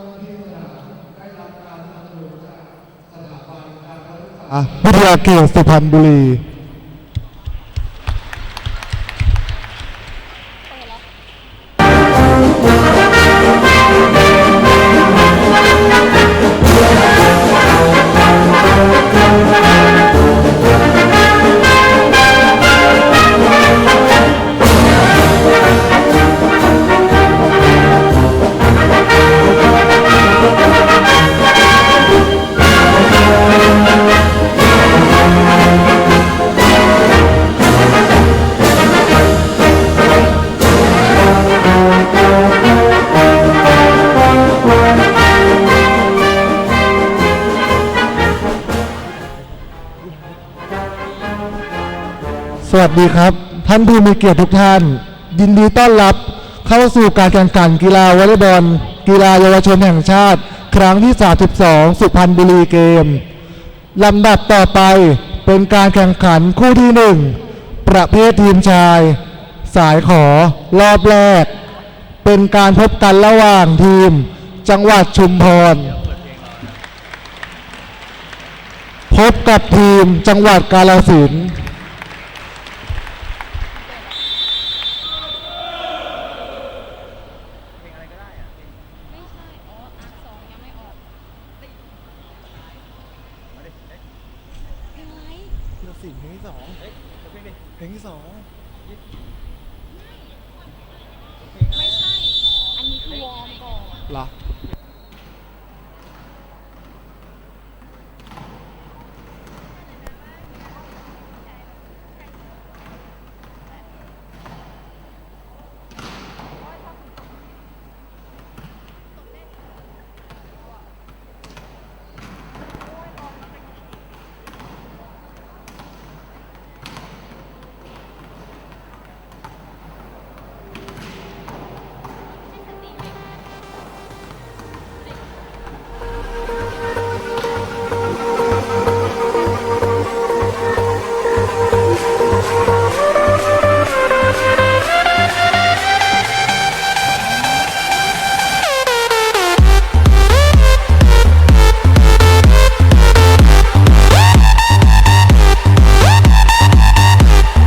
จ้าหน้าที่สการสสนุพันกาวิทยาเขตสุพรรณบุรี สวัสดีครับ ท่านผู้มีเกียรติทุกท่าน ยินดีต้อนรับเข้าสู่การแข่งขันกีฬาวอลเลย์บอล กีฬาเยาวชนแห่งชาติ ครั้งที่ 32 สุพรรณบุรีเกม ลำดับต่อไปเป็นการแข่งขันคู่ที่หนึ่งประเภททีมชาย สายขอรอบแรก เป็นการพบกันระหว่างทีม จังหวัดชุมพร พบกับทีมจังหวัดกาฬสินธุ์ ไม่ใช่ อ๋ออาร์คสองยังไม่ออกเพลงอะไร เดือสิเพลงที่สองเพลงที่สองไม่ใช่ อันนี้คือวอร์มก่อนเหรอ